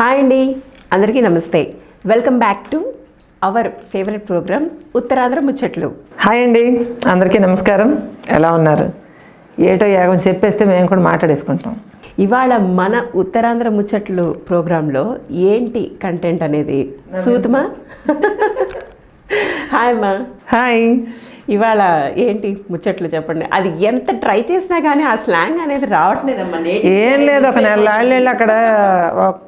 Hi అండి. అందరికీ నమస్తే. Welcome back to our favourite programme Uttarandhra Muchchatlu. Hi అండి. అందరికీ నమస్కారం. ఎలా ఉన్నారు? ఏటో యాగం చెప్పేస్తే మేము కూడా మాట్లాడేసుకుంటాం. ఇవాళ మన ఉత్తరాంధ్ర ముచ్చట్లు ప్రోగ్రాంలో ఏంటి కంటెంట్ అనేది? సూతమా హాయ్ అమ్మా. హాయ్. ఇవాళ ఏంటి ముచ్చట్లు చెప్పండి. అది ఎంత ట్రై చేసినా కానీ ఆ స్లాంగ్ అనేది రావట్లేదమ్మా. ఏం లేదు ఒక నెల అక్కడ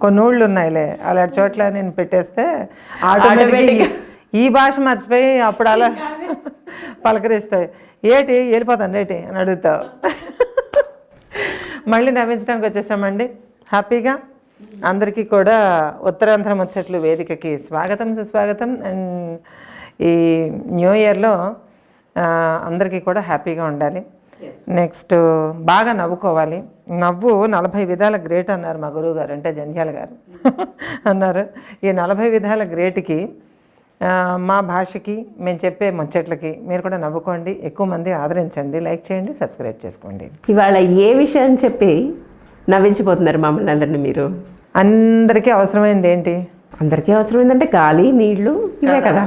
కొన్ని ఊళ్ళు ఉన్నాయిలే అలాంటి చోట్ల నేను పెట్టేస్తే ఆటోమేటిక్గా ఈ భాష మర్చిపోయి అప్పుడు అలా పలకరిస్తాయి. ఏటి వెళ్ళిపోతాను ఏటి అని అడుగుతావు. మళ్ళీ నవ్వించడానికి వచ్చేసామండి. హ్యాపీగా. అందరికీ కూడా ఉత్తరాంధ్ర ముచ్చట్లు వేదికకి స్వాగతం సుస్వాగతం. అండ్ ఈ న్యూ ఇయర్లో అందరికీ కూడా హ్యాపీగా ఉండాలి. నెక్స్ట్ బాగా నవ్వుకోవాలి. నవ్వు నలభై విధాల గ్రేట్ అన్నారు మా గురువు గారు అంటే జంధ్యాల గారు. అన్నారు. ఈ నలభై విధాల గ్రేట్కి మా భాషకి మేము చెప్పే ముచ్చట్లకి మీరు కూడా నవ్వుకోండి ఎక్కువ మంది ఆదరించండి లైక్ చేయండి సబ్స్క్రైబ్ చేసుకోండి. ఇవాళ ఏ విషయం చెప్పి నవ్వించిపోతున్నారు మమ్మల్ని అందరిని మీరు? అందరికీ అవసరమైంది ఏంటి? అందరికీ అవసరం ఏంటంటే గాలి నీళ్ళు ఇవే కదా.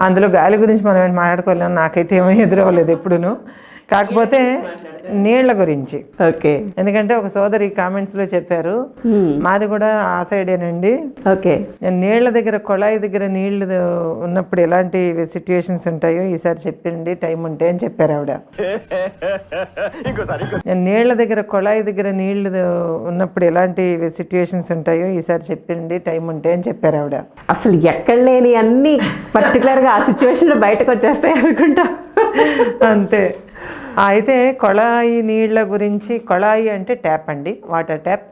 అందులో గాలి గురించి మనం ఏం మాట్లాడుకోలేము నాకైతే ఏమీ ఎదురవ్వలేదు ఎప్పుడును. కాకపోతే నీళ్ళ గురించి. ఓకే. ఎందుకంటే ఒక సోదరి కామెంట్స్లో చెప్పారు మాది కూడా ఆ సైడేనండి ఓకే. నేను నీళ్ళ దగ్గర కొళాయి దగ్గర నీళ్ళు ఉన్నప్పుడు ఎలాంటి సిచ్యుయేషన్స్ ఉంటాయో ఈసారి చెప్పిండి టైం ఉంటే అని చెప్పారు ఆవిడ. నేను నీళ్ళ దగ్గర కొళాయి దగ్గర నీళ్ళు ఉన్నప్పుడు ఎలాంటి సిచ్యుయేషన్స్ ఉంటాయో ఈసారి చెప్పిండి టైం ఉంటే అని చెప్పారు ఆవిడ. అసలు ఎక్కడ లేని అన్ని పర్టికులర్గా ఆ సిచ్యువేషన్లో బయటకు వచ్చేస్తాయి అనుకుంటా. అంతే. అయితే కొళాయి నీళ్ళ గురించి కొళాయి అంటే ట్యాప్ అండి వాటర్ ట్యాప్.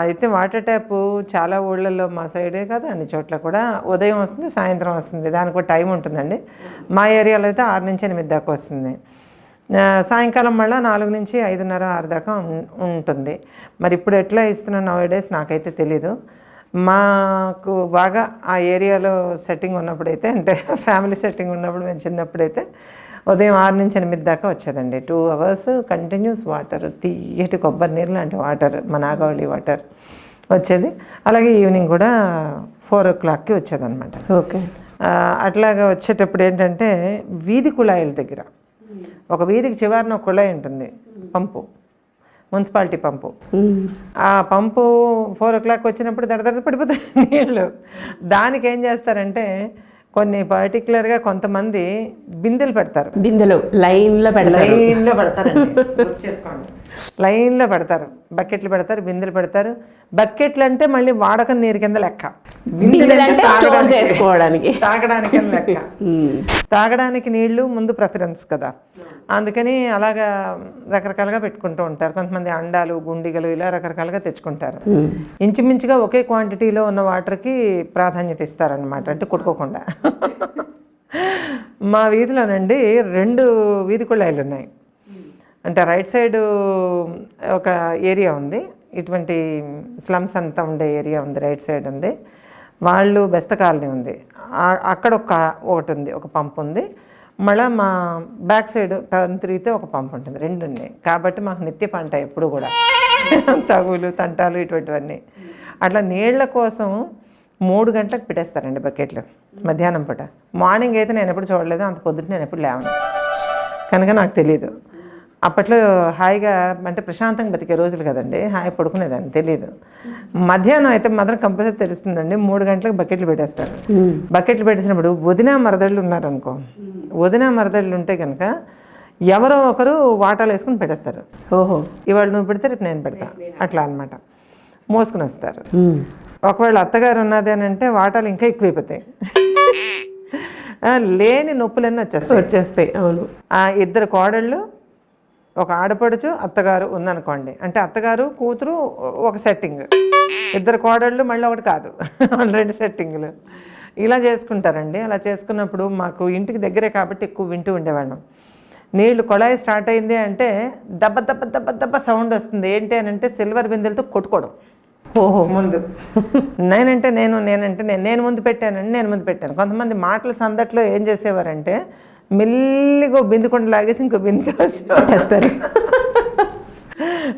అయితే వాటర్ ట్యాప్ చాలా ఊళ్ళల్లో మా సైడే కాదు అన్ని చోట్ల కూడా ఉదయం వస్తుంది సాయంత్రం వస్తుంది దానికి ఒక టైం ఉంటుందండి. మా ఏరియాలో అయితే ఆరు నుంచి ఎనిమిది దాకా వస్తుంది. సాయంకాలం మళ్ళీ నాలుగు నుంచి ఐదున్నర ఆరు దాకా ఉంటుంది. మరి ఇప్పుడు ఎట్లా ఇస్తున్నా నవ్ డేస్ నాకైతే తెలీదు. మాకు బాగా ఆ ఏరియాలో సెట్టింగ్ ఉన్నప్పుడైతే అంటే ఫ్యామిలీ సెట్టింగ్ ఉన్నప్పుడు మేము చిన్నప్పుడైతే ఉదయం ఆరు నుంచి ఎనిమిది దాకా వచ్చేదండి. టూ అవర్స్ కంటిన్యూస్ వాటర్ తీయటి కొబ్బరి నీరు లాంటి వాటర్ మా నాగవళి వాటర్ వచ్చేది. అలాగే ఈవినింగ్ కూడా ఫోర్ ఓ క్లాక్కి వచ్చేదన్నమాట. ఓకే. ఆ, అట్లాగా వచ్చేటప్పుడు ఏంటంటే వీధి కుళాయిల దగ్గర ఒక వీధికి చివరిన ఒక కుళాయి ఉంటుంది. పంపు మున్సిపాలిటీ పంపు. ఆ పంపు ఫోర్ ఓ క్లాక్ వచ్చినప్పుడు దడదడ పడిపోతాయి నీళ్ళు దానికి ఏం చేస్తారంటే కొన్ని పర్టికులర్గా కొంతమంది బిందెలు పెడతారు. బిందెలు లైన్లో పెడతారు. లైన్లో పెడతారండి. గుర్తు చేసుకోండి. లైన్లో పెడతారు. బకెట్లు పెడతారు బిందెలు పెడతారు. బకెట్లు అంటే మళ్ళీ వాడకం నీరు కింద లెక్క. తాగడానికి- చేసుకోవడానికి. తాగడానికి అని లెక్క. తాగడానికి నీళ్ళు ముందు ప్రిఫరెన్స్ కదా. అందుకని అలాగా రకరకాలుగా పెట్టుకుంటూ ఉంటారు. కొంతమంది అండాలు గుండిగలు ఇలా రకరకాలుగా తెచ్చుకుంటారు. మ్మ్. ఇంచుమించుగా ఒకే క్వాంటిటీలో ఉన్న వాటర్కి ప్రాధాన్యత ఇస్తారనమాట అంటే కొట్టుకోకుండా. మా వీధిలోనండి రెండు వీధి కుళాయిలు ఉన్నాయి. అంటే రైట్ సైడ్ ఒక ఏరియా ఉంది. ఇటువంటి స్లమ్స్ అంతా ఉండే ఏరియా ఉంది రైట్ సైడ్ ఉంది. వాళ్ళు బెస్త కాలనీ ఉంది. అక్కడ ఒక ఒకటి ఉంది ఒక పంప్ ఉంది. మళ్ళీ మా బ్యాక్ సైడ్ టర్న్ తిరిగితే ఒక పంప్ ఉంటుంది. రెండు ఉన్నాయి కాబట్టి మాకు నిత్య పంట ఎప్పుడు కూడా. తగులు తంటాలు ఇటువంటివన్నీ. అట్లా నీళ్ళ కోసం మూడు గంటలకు పెట్టేస్తారండి బకెట్లు మధ్యాహ్నం పూట. మార్నింగ్ అయితే నేను ఎప్పుడు చూడలేదు. అంత పొద్దుట నేను ఎప్పుడు లేవను. కనుక నాకు తెలియదు అప్పట్లో హాయిగా అంటే ప్రశాంతంగా బతికే రోజులు కదండి. హాయి పడుకునేదాన్ని తెలియదు మధ్యాహ్నం అయితే మాత్రం కంపల్సరీ తెలుస్తుందండి. మూడు గంటలకు బకెట్లు పెట్టేస్తారు. బకెట్లు పెట్టేసినప్పుడు వదిన మరదళ్ళు ఉన్నారనుకో వదిన మరదళ్ళు ఉంటే కనుక ఎవరో ఒకరు వాటాలు వేసుకుని పెట్టేస్తారు. ఓహో. ఇవాళ నువ్వు పెడితే రేపు నేను పెడతా. అట్లా అన్నమాట. మోసుకుని వస్తారు. ఒకవేళ అత్తగారు ఉన్నది అని అంటే వాటాలు ఇంకా ఎక్కువైపోతాయి. లేని నొప్పులన్నీ వచ్చేస్తాయి. వచ్చేస్తాయి. అవును. ఆ ఇద్దరు కోడళ్ళు ఒక ఆడపడుచు అత్తగారు ఉందనుకోండి. అంటే అత్తగారు కూతురు ఒక సెట్టింగ్ ఇద్దరు కోడళ్ళు మళ్ళీ ఒకటి కాదు. రెండు సెట్టింగ్లు ఇలా చేసుకుంటారండి. అలా చేసుకున్నప్పుడు మాకు ఇంటికి దగ్గరే కాబట్టి ఎక్కువ వింటూ ఉండేవాళ్ళం. నీళ్ళు కొళాయి స్టార్ట్ అయింది అంటే దెబ్బ దెబ్బ దెబ్బ దెబ్బ సౌండ్ వస్తుంది. ఏంటి అని అంటే సిల్వర్ బిందెలతో కొట్టుకోవడం. ఓహో. ముందు. నేనంటే నేను నేనంటే నేను నేను ముందు పెట్టానండి నేను ముందు పెట్టాను. కొంతమంది మాటల సందట్లో ఏం చేసేవారంటే మెల్లిగో బిందుకుండా లాగేసి ఇంకో బిందు చేస్తారు.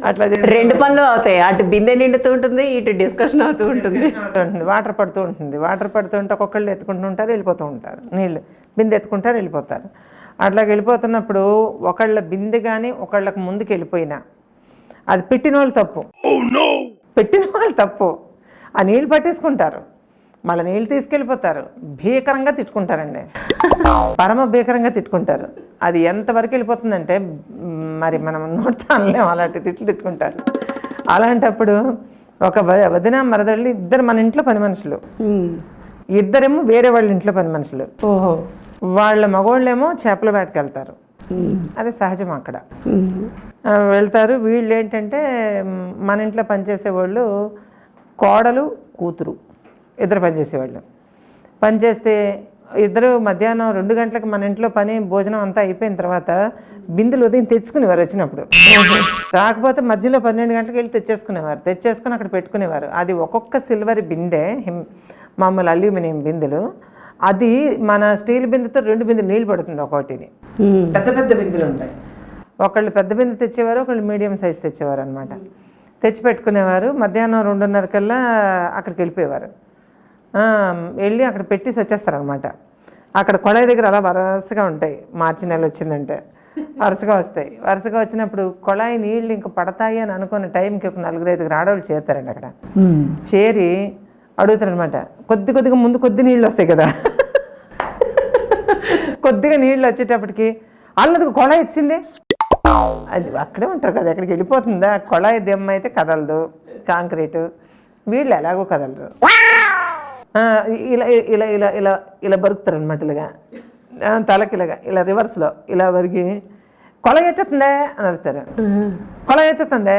అట్లా రెండు పనులు అవుతాయి. అటు బిందె నిండుతూ ఉంటుంది ఇటు డిస్కషన్ అవుతూ ఉంటుంది. అవుతూ ఉంటుంది. వాటర్ పడుతూ ఉంటుంది. వాటర్ పడుతుంటే ఒక్కొక్కళ్ళు ఎత్తుకుంటూ ఉంటారు వెళ్ళిపోతూ ఉంటారు. నీళ్ళు బిందె ఎత్తుకుంటారు వెళ్ళిపోతారు. అట్లా వెళ్ళిపోతున్నప్పుడు ఒకళ్ళ బిందె కానీ ఒకళ్ళకి ముందుకు వెళ్ళిపోయినా అది పెట్టిన వాళ్ళు తప్పు పెట్టిన వాళ్ళు తప్పు. ఆ నీళ్ళు పట్టేసుకుంటారు. మళ్ళీ నీళ్ళు తీసుకెళ్ళిపోతారు. భీకరంగా తిట్టుకుంటారండి. పరమ భీకరంగా తిట్టుకుంటారు. అది ఎంతవరకు వెళ్ళిపోతుందంటే మరి మనం నోటితో అనలేం అలాంటి తిట్లు తిట్టుకుంటారు. అలాంటప్పుడు ఒక వదిన మరదళ్ళు ఇద్దరు మన ఇంట్లో పని మనుషులు. ఇద్దరేమో వేరే వాళ్ళ ఇంట్లో పని మనుషులు. వాళ్ళ మగవాళ్ళేమో చేపల వేటకి వెళ్తారు. ఉమ్. అది సహజం అక్కడ. వెళ్తారు. వీళ్ళు ఏంటంటే మన ఇంట్లో పనిచేసే వాళ్ళు కోడలు కూతురు. ఇద్దరు పనిచేసేవాళ్ళు పనిచేస్తే ఇద్దరు మధ్యాహ్నం రెండు గంటలకు మన ఇంట్లో పని భోజనం అంతా అయిపోయిన తర్వాత బిందులు ఉదయం తెచ్చుకునేవారు వచ్చినప్పుడు. రాకపోతే మధ్యలో పన్నెండు గంటలకు వెళ్ళి తెచ్చేసుకునేవారు. తెచ్చేసుకుని అక్కడ పెట్టుకునేవారు. అది ఒక్కొక్క సిల్వర్ బిందె మామూలు అల్యూమినియం బిందెలు. అది మన స్టీల్ బిందెతో రెండు బిందెలు నీళ్ళు పడుతుంది ఉమ్. పెద్ద పెద్ద బిందెలు ఉంటాయి. ఒకళ్ళు పెద్ద బిందె తెచ్చేవారు ఒకళ్ళు మీడియం సైజ్ తెచ్చేవారు అనమాట తెచ్చి పెట్టుకునేవారు. మధ్యాహ్నం రెండున్నర కల్లా అక్కడికి వెళ్ళిపోయేవారు. వెళ్ళి అక్కడ పెట్టేసి వచ్చేస్తారు అనమాట అక్కడ కొళాయి దగ్గర అలా వరుసగా ఉంటాయి. మార్చి నెల వచ్చిందంటే వరుసగా వస్తాయి. వరుసగా వచ్చినప్పుడు కొళాయి నీళ్ళు ఇంకా పడతాయి అని అనుకున్న టైంకి ఒక నలుగురు ఐదుగురు ఆడవాళ్ళు చేరుతారండి అక్కడ. చేరి అడుగుతారనమాట కొద్ది కొద్దిగా ముందు కొద్ది నీళ్ళు వస్తాయి కదా. కొద్దిగా నీళ్ళు వచ్చేటప్పటికి వాళ్ళది కొళాయి ఇచ్చింది అది అక్కడే ఉంటారు కదా ఎక్కడికి వెళ్ళిపోతుందా? కొళాయి దెమ్మ అయితే కదలదు. కాంక్రీటు. వీళ్ళు ఎలాగో కదలరు. ఇలా ఇలా ఇలా ఇలా ఇలా బరుకుతారు అనమాట ఇలాగా. ఆ, తలకి ఇలాగా ఇలా రివర్స్లో ఇలా బరిగి కొళాయి వచ్చేస్తుందే అని అరుస్తారు. కొళాయి వచ్చేస్తుందే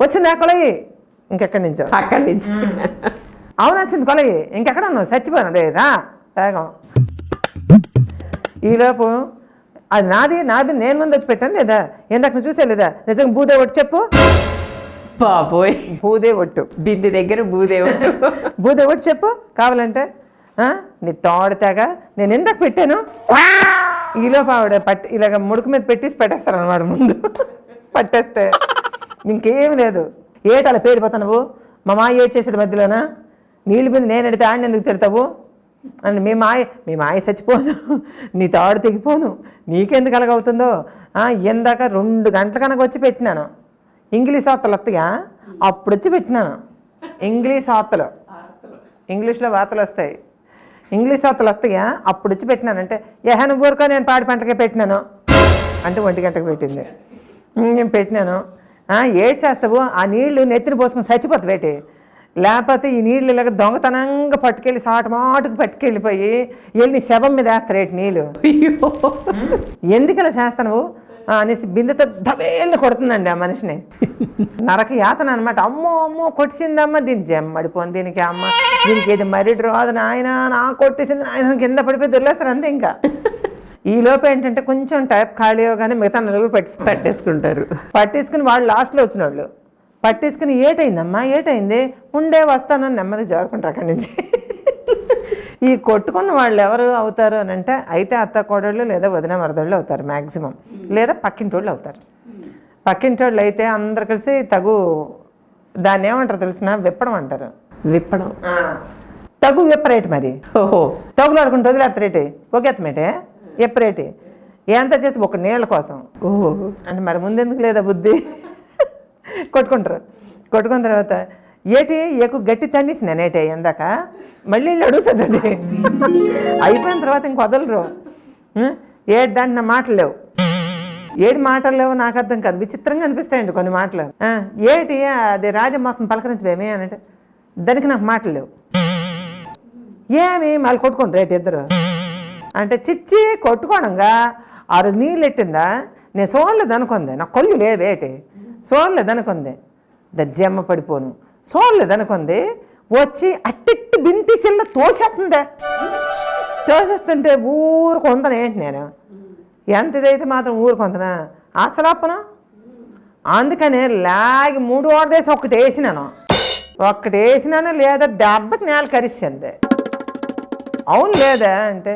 వచ్చిందా కొళాయి ఇంకెక్కడి నుంచో. అక్కడి నుంచి. అవును వచ్చింది కొలయి. ఇంకెక్కడ ఉన్నావు? చచ్చిపోయాను. రే రా. వేగం. ఈలోపు అది నాది నాది నేను ముందు వచ్చి పెట్టాను లేదా? ఇందాక నువ్వు చూసే లేదా నిజంగా భూదే ఒట్టు చెప్పు. బాబోయ్. భూదే ఒట్టు. బిందె దగ్గర భూదేవుడు భూదే ఒట్టు చెప్పు కావాలంటే? నీ తోడతాగా నేను ఎందుకు పెట్టాను? ఈలోపు ఆవిడ పట్టి ఇలాగ ముడుకు మీద పెట్టేసి పెట్టేస్తారు అనమాట ముందు. పట్టేస్తే. ఇంకేం లేదు. ఏటాల పేరిపోతావు నువ్వు? మా మాయ ఏడ్ చేసాడు మధ్యలోనా? నీళ్ళు మీద నేను ఎడితే ఆడిని ఎందుకు తిడతావు? అని మీ మాయ మీ మాయ చచ్చిపోను. నీ తాడు తెగిపోను. నీకెందుకు అలాగవుతుందో? ఇందాక రెండు గంటల కనుక వచ్చి పెట్టినాను. ఇంగ్లీష్ వార్తలు వస్తాయా? అప్పుడు వచ్చి పెట్టినాను ఇంగ్లీష్ వార్తలు. ఇంగ్లీష్లో వార్తలు వస్తాయి. ఇంగ్లీష్ వార్తలు వస్తాయా? అప్పుడు వచ్చి పెట్టినానంటే ఏహా నువ్వు ఊరుకో నేను పాడి పంటకే పెట్టినాను. అంటే ఒంటి గంటకు పెట్టింది. నేను పెట్టినాను. "ఆ, ఏడ్ చేస్తావు? ఆ నీళ్ళు నెత్తిన పోసుకొని చచ్చిపోతుంది వేటి లేకపోతే ఈ నీళ్ళు ఇలాగ దొంగతనంగా పట్టుకెళ్ళి సాట మాటుకు పట్టుకెళ్ళిపోయి వెళ్ళి నీ శవం మీద వేస్తారు ఏంటి నీళ్ళు ఎందుకు ఇలా చేస్తాను ఆ, అనేసి బిందెతో దబేళ్ళు కొడుతుందండి ఆ మనిషిని. నరక యాతన అనమాట అమ్మో అమ్మో కొట్టిసిందమ్మ దీని జమ్మడిపోను దీనికి అమ్మ. దీనికి ఏది మరిడి రాదు నాయన? నా కొట్టేసింది ఆయన కింద పడిపోయి దొరిలేస్తారు అంతే ఇంకా. ఈ లోపు ఏంటంటే కొంచెం టైప్ ఖాళీ కానీ మిగతా నలుగురు పట్టించుకుంటారు. పట్టేసుకుంటారు. పట్టేసుకుని వాళ్ళు లాస్ట్లో వచ్చిన వాళ్ళు పట్టేసుకుని ఏటైందమ్మా? ఏటైంది? ఉండే వస్తాను అని నెమ్మది జారుకుంటారు అక్కడి నుంచి. ఈ కొట్టుకున్న వాళ్ళు ఎవరు అవుతారు అని అంటే అయితే అత్త కోడళ్ళు లేదా వదిన మరదళ్ళు అవుతారు మ్యాక్సిమం లేదా పక్కింటోళ్ళు అవుతారు. పక్కింటోళ్ళు అయితే అందరు కలిసి తగు దాన్ని ఏమంటారు తెలిసిన? విప్పడం అంటారు. విప్పడం. తగు విప్పరేటి మరి. ఓహో. తగులాడుకుంటూ వదిలేత్తరేటి ఒకేత్తమేటే ఎప్పరేటి ఎంత చేస్తే ఒక నీళ్ళ కోసం. ఓహో. అంటే మరి ముందెందుకు లేదా బుద్ధి? కొట్టుకుంటారు. కొట్టుకున్న తర్వాత ఏటి? ఎక్కువ గట్టి తన్నేసి నేనేటే? ఎందాక? మళ్ళీ అడుగుతుంది అది. అయిపోయిన తర్వాత ఇంక వదలరు ఏటి దాన్ని నా మాటలు లేవు. ఏటి మాటలు లేవు నాకు అర్థం కాదు. విచిత్రంగా అనిపిస్తాయండి కొన్ని మాటలు. ఏటి? అది రాజమాతను పలకరించబేమి అని అంటే దానికి నాకు మాటలు లేవు. ఏమి? మళ్ళీ కొట్టుకోండి రేటు ఇద్దరు. అంటే చిచ్చి కొట్టుకోవడంగా ఆ రోజు నీళ్ళు ఎట్టిందా? నేను సోళ్ళలేదు అనుకుంది. నా కొల్లు లేవేటి? సోళ్ళలేదు అనుకుంది. దజ్జమ్మ పడిపోను. సోళ్ళలేదు అనుకుంది వచ్చి అట్టిట్టి బింతి సిల్ల తోసేస్తుందే తోసేస్తుంటే ఊరు ఉందను ఏంటి నేను? ఎంత ఇదైతే మాత్రం ఊరుకొందనా అసలు అందుకనే లాగి మూడు ఓడదేసి ఒకటి వేసినాను. ఒక్కటి వేసినాను లేదా దెబ్బకి నేల కరిసింది. అవును లేదా అంటే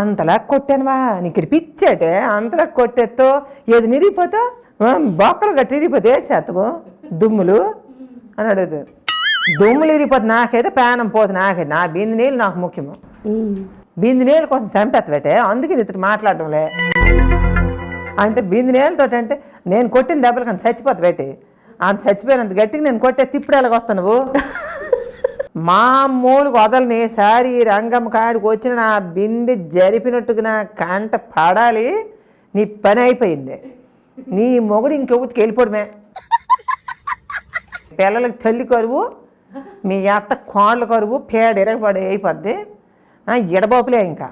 అంతలా కొట్టానువా? నీకు ఇక్కడ పిచ్చేటే అంతలా కొట్టేతో ఏది నిరిగిపోతా? బొక్కలు గట్టి ఇరిగిపోతే ఏడు శాతము దుమ్ములు? అని అడుగుతారు. దుమ్ములు ఇరిగిపోతే నాకైతే ప్రాణం పోతే నాకే నా బింది నీళ్ళు నాకు ముఖ్యము. బింది నీళ్ళ కోసం చంపేత్తబెట్టే. అందుకే ఇది ఇతడు మాట్లాడడంలే. అంటే బింది నీళ్ళతో అంటే నేను కొట్టిన దెబ్బలు కానీ చచ్చిపోతా పెట్టి అంత చచ్చిపోయినంత గట్టిగా నేను కొట్టే తిప్పుడు ఎలాగొస్తా నువ్వు? మా మూలకు వదలని సారి రంగమ్మ కాడికి వచ్చిన నా బిందె జరిపినట్టుగా నా కంట పడాలి. నీ పని అయిపోయింది. నీ మొగుడు ఇంకొకటికి వెళ్ళిపోవడమే. పిల్లలకి తల్లి కరువు మీ అత్త కోళ్ళ కరువు పేడ ఎరగబడి అయిపోద్ది. ఆ, ఎడబోపులే ఇంకా.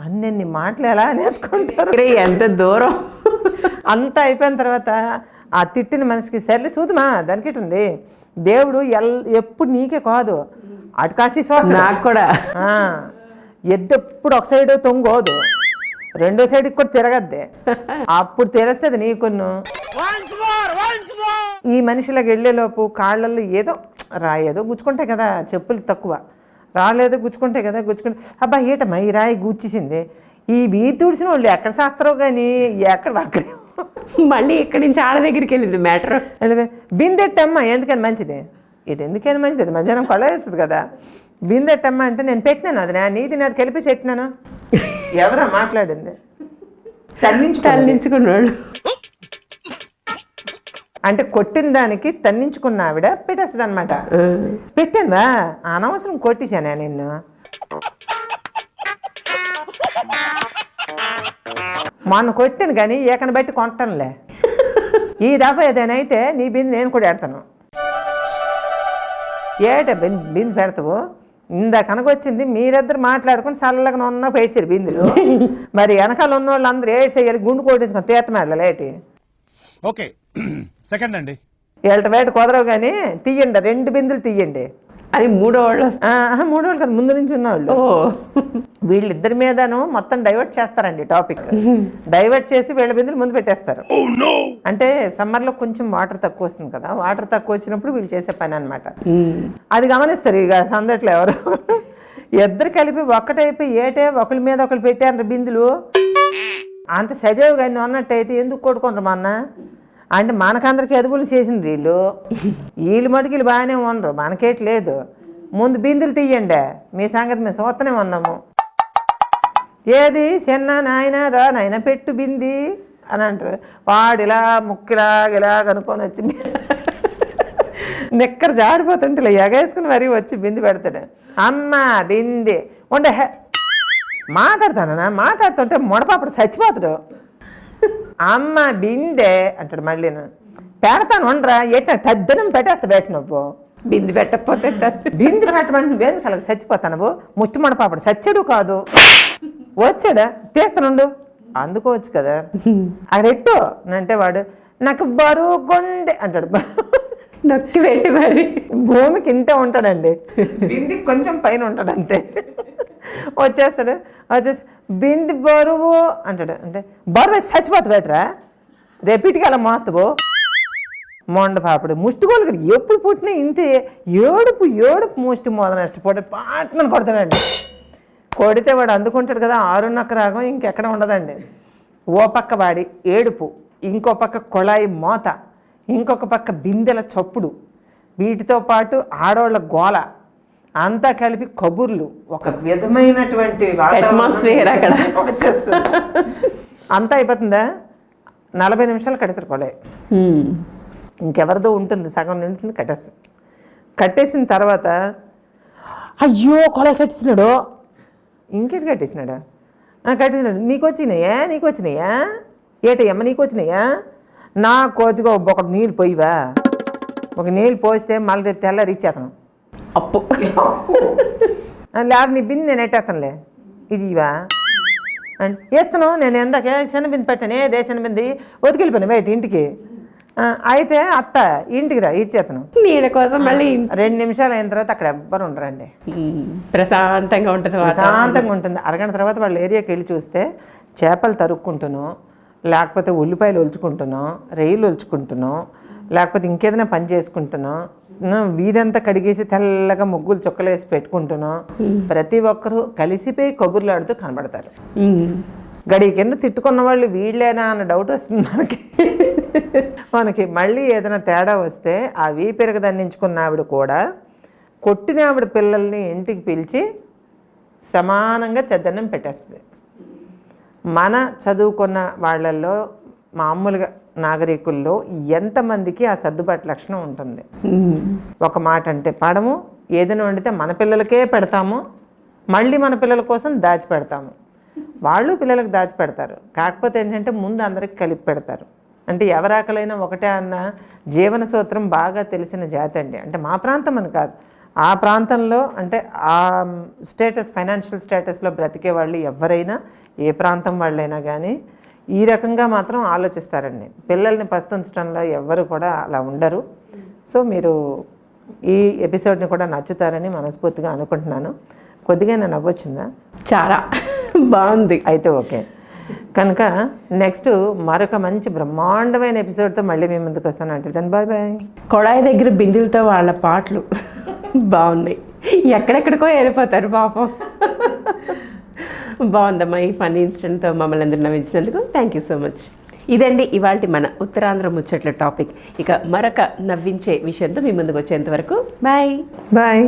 అన్నెన్ని మాటలు ఎలా అనేసుకుంటారు? ఎంత దూరం. అంతా అయిపోయిన తర్వాత ఆ తిట్టిన మనిషికి సర్లే చూద్దామా దానికి ఉంది దేవుడు ఎల్ ఎప్పుడు నీకే కాదు. అటు కాసి నాకు కూడా. ఎద్దు ఎప్పుడు ఒక సైడ్ తొంగోదు. రెండో సైడ్కి కూడా తిరగద్ది. అప్పుడు తెలుస్తుంది నీకును. ఈ మనిషిలాగా వెళ్ళేలోపు కాళ్ళల్లో ఏదో రాయి ఏదో గుచ్చుకుంటాయి కదా చెప్పులు తక్కువ. రాళ్ళేదో గుచ్చుకుంటాయి కదా గుచ్చుకుంటే అబ్బా ఏటమ్మా ఈ రాయి గుచ్చేసింది ఈ వీధి తుడిచిన వాళ్ళు ఎక్కడ శాస్త్రం కానీ ఎక్కడ అక్కడే మళ్ళీ ఇక్కడి నుంచి ఆడ దగ్గరికి వెళ్ళింది మ్యాటర్ బిందెట్టమ్మా ఎందుకని మంచిది? ఇది ఎందుకని మంచిది మధ్యాహ్నం కొల వేస్తుంది కదా. బిందెట్టమ్మా అంటే నేను పెట్టినాను అది నా నీది నాది కలిపి పెట్టినాను. ఎవరా మాట్లాడింది. తన్నించుకోవాలి తల్లించుకున్నాడు అంటే కొట్టిన దానికి తన్నించుకున్న ఆవిడ పెట్టేస్తుంది అనమాట పెట్టిందా? అనవసరం కొట్టేశానే నిన్ను? మొన్న కొట్టాను కానీ ఏకన బట్టి కొంటానులే ఈ దఫా ఏదైనా అయితే నీ బిందు నేను కూడా పెడతాను. ఏట బిందు బిందు పెడతావు? ఇందా కనకొచ్చింది మీరిద్దరు మాట్లాడుకుని చల్లగా ఉన్న పేసారు బిందులు. మరి వెనకాల ఉన్న వాళ్ళు అందరూ ఏడ్చేయాలి గుండు కొట్టించుకొని తీర్థం లేటి. ఓకే సెకండ్ అండి. వీళ్ళ వేట కుదరవు కానీ తీయండి రెండు బిందులు తీయండి. అది మూడో వాళ్ళు మూడు వాళ్ళు కదా ముందు నుంచి ఉన్నవాళ్ళు ఓ. వీళ్ళిద్దరి మీదను మొత్తం డైవర్ట్ చేస్తారండి టాపిక్ డైవర్ట్ చేసి వీళ్ళ బిందులు ముందు పెట్టేస్తారు. అంటే సమ్మర్లో కొంచెం వాటర్ తక్కువ వస్తుంది కదా వాటర్ తక్కువ వచ్చినప్పుడు వీళ్ళు చేసే పని అనమాట. అది గమనిస్తారు ఇక సందట్లో ఎవరు. ఇద్దరు కలిపి ఒక్కటైపోయి ఏటే ఒకరి మీద ఒకరు పెట్టారు బిందులు. అంత సజావు కానీ అన్నట్టయితే ఎందుకు కొట్టుకుంటారు మా అన్న? అంటే మనకందరికి ఎదుగులు చేసింది వీళ్ళు. వీళ్ళు మటుకు వీళ్ళు బాగానే ఉండరు. మనకేటి లేదు. ముందు బిందులు తీయండి. మీ సంగతి మేము చూస్తూనే ఉన్నాము. ఏది చిన్న నాయన రా నాయన పెట్టు బింది అని అంటారు. వాడు ఇలా ముక్కిలా ఇలా కనుక్కొని వచ్చి నిక్కర జారిపోతుంటే ఎగేసుకుని మరీ వచ్చి బింది పెడతాడు. అమ్మ బింది. ఉండే హే మాట్లాడతానా మాట్లాడుతుంటే ముడపాపడు చచ్చిపోతాడు. అమ్మ బిందే అంటాడు మళ్ళీ పెడతాను ఉండరా? ఎట్లా తద్దనం పెట్టేస్తా బయట నువ్వు. బింది పెట్టకపోతే. బింది పెట్టమంటే నువ్వేందుకు కలగ చచ్చిపోతాను ముష్టి ముడపాపడు చచ్చాడు కాదు. వచ్చాడా? తీస్తానుండు. అందుకోవచ్చు కదా. అరెట్టు అంటే వాడు నాకు బరువు గొందె అంటాడు. నొక్కి పెట్టి మరి. భూమికి ఇంతే ఉంటాడండి. బింది కొంచెం పైన ఉంటాడు అంతే వచ్చేస్తాడు. వచ్చేసి బింది బరువు అంటాడు. అంటే బరువు వేసి చచ్చిపోతా బెటరా రేపిటికి అలా మోస్తావు మొండ పాపడు. ముష్టిగోలు ఎప్పుడు పుట్టినా ఇంతే ఏడుపు ఏడుపు ముష్టి మోద నష్టపోతే పాటను కొడతాడండి. కొడితే వాడు అందుకుంటాడు కదా ఆరున్నక్క రాగం ఇంకెక్కడ ఉండదండి. ఓ పక్క వాడి ఏడుపు ఇంకో పక్క కొళాయి మోత ఇంకొక పక్క బిందెల చప్పుడు వీటితో పాటు ఆడవాళ్ళ గోల అంతా కలిపి కబుర్లు ఒక విధమైనటువంటి Atmosphere అక్కడ. వచ్చేస్తుంది. అంతా అయిపోతుందా? నలభై నిమిషాలు ఉమ్. ఇంకెవరిదో ఉంటుంది సగం నిండుతుంది కట్టేస్తాం. కట్టేసిన తర్వాత అయ్యో కొలాయి కట్టేసినాడు. ఇంకేటి కట్టేసినాడు? "ఆ, కట్టేసినాడు. నీకు వచ్చినాయా? నీకు వచ్చినాయా? ఏటయ్యమ్మ నీకు వచ్చినాయా? నా కోతిగా ఒకటి నీళ్ళు పోయివా? ఒక నీళ్ళు పోస్తే మళ్ళీ రేపు తెల్లారి ఇచ్చేతను. అప్పు. లేకపోతే నీ బింది నేను ఎట్టేస్తానులే ఇది ఇవా? అంటే వేస్తాను నేను ఎందాక శన బింది పెట్టాను ఏ దేశన బింది వదిలిపోయాను బయట ఇంటికి? "ఆ, అయితే అత్త ఇంటికి రా ఇచ్చేతను నీడ కోసం మళ్ళీ రెండు నిమిషాలు అయిన తర్వాత అక్కడ ఎవ్వరు ఉండరండి. ప్రశాంతంగా ఉంటుంది. ప్రశాంతంగా ఉంటుంది. అరగంట తర్వాత వాళ్ళ ఏరియాకి వెళ్ళి చూస్తే చేపలు తరుక్కుంటును లేకపోతే ఉల్లిపాయలు ఒలుచుకుంటున్నాం రొయ్యలు ఒలుచుకుంటున్నాం లేకపోతే ఇంకేదైనా పని చేసుకుంటున్నాం వీధంతా కడిగేసి తెల్లగా ముగ్గులు చుక్కలు వేసి పెట్టుకుంటున్నాం ప్రతి ఒక్కరూ కలిసిపోయి కబుర్లాడుతూ కనబడతారు. ఉమ్. గడి కింద తిట్టుకున్న వాళ్ళు వీళ్ళేనా అన్న డౌట్ వస్తుంది మనకి. మనకి మళ్ళీ ఏదైనా తేడా వస్తే ఆ వీపెరగ దండించుకున్న ఆవిడ కూడా కొట్టిన ఆవిడ పిల్లల్ని ఇంటికి పిలిచి సమానంగా చెద్దన్నం పెట్టేస్తుంది. మన చదువుకున్న వాళ్ళల్లో మామూలుగా నాగరికుల్లో ఎంతమందికి ఆ సర్దుబాటు లక్షణం ఉంటుంది? ఒక మాట అంటే పడము ఏదైనా వండితే మన పిల్లలకే పెడతాము మళ్ళీ మన పిల్లల కోసం దాచి పెడతాము వాళ్ళు పిల్లలకు దాచి పెడతారు కాకపోతే ఏంటంటే ముందు అందరికి కలిపి పెడతారు. అంటే ఎవరాకలైనా ఒకటే అన్న జీవన సూత్రం బాగా తెలిసిన జాతి అండి. అంటే మా ప్రాంతం అని కాదు. ఆ ప్రాంతంలో అంటే ఆ స్టేటస్ ఫైనాన్షియల్ స్టేటస్లో బ్రతికే వాళ్ళు ఎవరైనా ఏ ప్రాంతం వాళ్ళైనా కానీ ఈ రకంగా మాత్రం ఆలోచిస్తారండి. పిల్లల్ని పస్తుంచడంలో ఎవ్వరు కూడా అలా ఉండరు. సో మీరు ఈ ఎపిసోడ్ని కూడా నచ్చుతారని మనస్ఫూర్తిగా అనుకుంటున్నాను. కొద్దిగా నేను నవ్వొచ్చిందా చాలా. బాగుంది. అయితే ఓకే. కనుక నెక్స్ట్ మరొక మంచి బ్రహ్మాండమైన ఎపిసోడ్తో మళ్ళీ మీ ముందుకు వస్తాను. అంటే దాని బాయ్ బాయ్. కొడాయి దగ్గర బిందులతో వాళ్ళ పాటలు. బాగున్నాయి. ఎక్కడెక్కడికో వెళ్ళిపోతారు పాపం. బాగుందమ్మా ఈ ఫన్నీ ఇన్సిడెంట్తో మమ్మల్ని అందరూ నవ్వించినందుకు. థ్యాంక్ యూ సో మచ్ ఇదండి ఇవాళ మన ఉత్తరాంధ్ర ముచ్చట్ల టాపిక్. ఇక మరొక నవ్వించే విషయంతో మీ ముందుకు వచ్చేంత వరకు. Bye bye